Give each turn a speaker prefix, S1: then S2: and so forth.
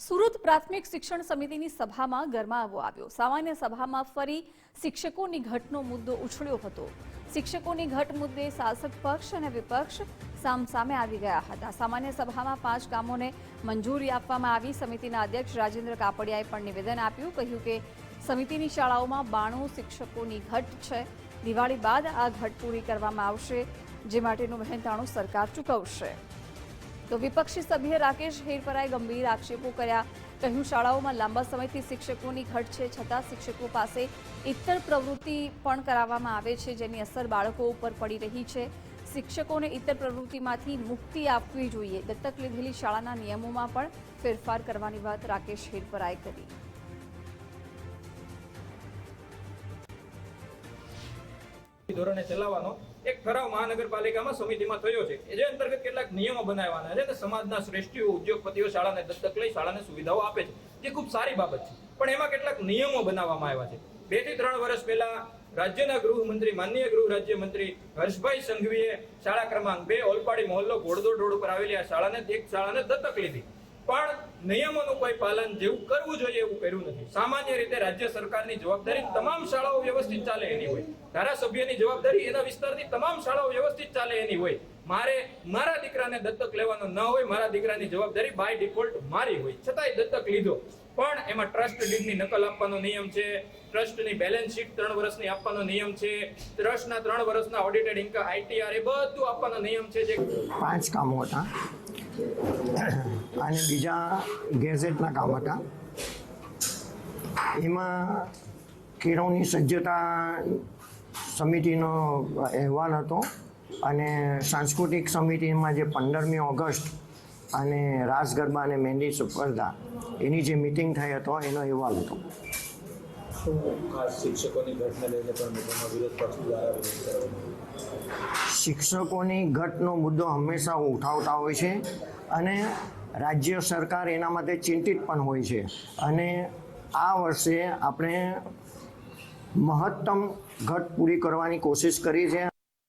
S1: સુરત પ્રાથમિક શિક્ષણ સમિતિની સભામાં ગરમાવો આવ્યો. સામાન્ય સભામાં ફરી શિક્ષકોની ઘટનો મુદ્દો ઉછળ્યો હતો. શિક્ષકોની ઘટ મુદ્દે શાસક પક્ષ અને વિપક્ષ સામસામે આવી ગયા હતા. સામાન્ય સભામાં પાંચ કામોને મંજૂરી આપવામાં આવી. સમિતિના અધ્યક્ષ રાજેન્દ્ર કાપડિયાએ પણ નિવેદન આપ્યું. કહ્યું કે સમિતિની શાળાઓમાં બાણું શિક્ષકોની ઘટ છે. દિવાળી બાદ આ ઘટ પૂરી કરવામાં આવશે, જે માટેનું મહેનતાણું સરકાર ચૂકવશે. તો વિપક્ષી સભ્ય રાકેશ હેરપરાએ ગંભીર આક્ષેપો કર્યા. કહ્યું, શાળાઓમાં લાંબા સમયથી શિક્ષકોની ઘટ છે, છતાં શિક્ષકો પાસે ઇતર પ્રવૃત્તિ પણ કરાવવામાં આવે છે, જેની અસર બાળકો ઉપર પડી રહી છે. શિક્ષકોને ઇતર પ્રવૃત્તિમાંથી મુક્તિ આપવી જોઈએ. દત્તક લીધેલી શાળાના નિયમોમાં પણ ફેરફાર કરવાની વાત રાકેશ હેરપરાએ કરી.
S2: ધોરણે ચલાવવાનો એક ઠરાવ મહાનગરપાલિકામાં સમિતિમાં થયો છે. જે અંતર્ગત કેટલાક નિયમો બનાવવાના છે અને સમાજના શ્રેષ્ઠીઓ, ઉદ્યોગપતિઓ શાળાને દત્તક લઈ શાળાને સુવિધાઓ આપે છે, જે ખૂબ સારી બાબત છે. પણ એમાં કેટલાક નિયમો બનાવવામાં આવ્યા છે. બેથી ત્રણ વર્ષ પહેલા રાજ્યના ગૃહમંત્રી, માનનીય ગૃહ રાજ્યમંત્રી હર્ષભાઈ સંઘવીએ શાળા ક્રમાંક બે, ઓલપાડી મોહલ્લો ઘોડદોડ રોડ ઉપર આવેલી આ શાળાને, એક શાળાને દત્તક લીધી. પણ નિયમોનું કોઈ પાલન જેવું કરવું જોઈએ એવું કર્યું નથી. સામાન્ય રીતે રાજ્ય સરકારની જવાબદારી તમામ શાળાઓ વ્યવસ્થિત ચાલે એની હોય. ધારાસભ્યની જવાબદારી એના વિસ્તારની તમામ શાળાઓ વ્યવસ્થિત ચાલે એની હોય. મારે મારા દીકરાને દત્તક લેવાનો ન હોય, મારા દીકરાની જવાબદારી બાય ડિફોલ્ટ મારી હોય. છતાંય દત્તક લીધો. પણ એમાં ટ્રસ્ટ ડીડની નકલ આપવાનો નિયમ છે ટ્રસ્ટની બેલેન્સ શીટ ત્રણ વર્ષની આપવાનો નિયમ છે ટ્રસ્ટના ત્રણ વર્ષના ઓડિટેડ ઇન્કમ આઈટીઆર એ બધું આપવાનો નિયમ છે જે
S3: પાંચ કામો હતા. અને બીજા ગેઝેટના કામ હતા. એમાં કેળવણી સજ્જતા સમિતિનો અહેવાલ હતો અને સાંસ્કૃતિક સમિતિમાં જે પંદરમી ઓગસ્ટ અને રાસ ગરબા અને મહેંદી સ્પર્ધા, એની જે મિટિંગ થઈ હતો, એનો અહેવાલ હતો. શિક્ષકોની ઘટનો મુદ્દો હંમેશા ઉઠાવતા હોય છે અને રાજ્ય સરકાર એના માટે ચિંતિત પણ હોય છે. અને આ વર્ષે આપણે મહત્તમ ઘટ પૂરી કરવાની કોશિશ કરી છે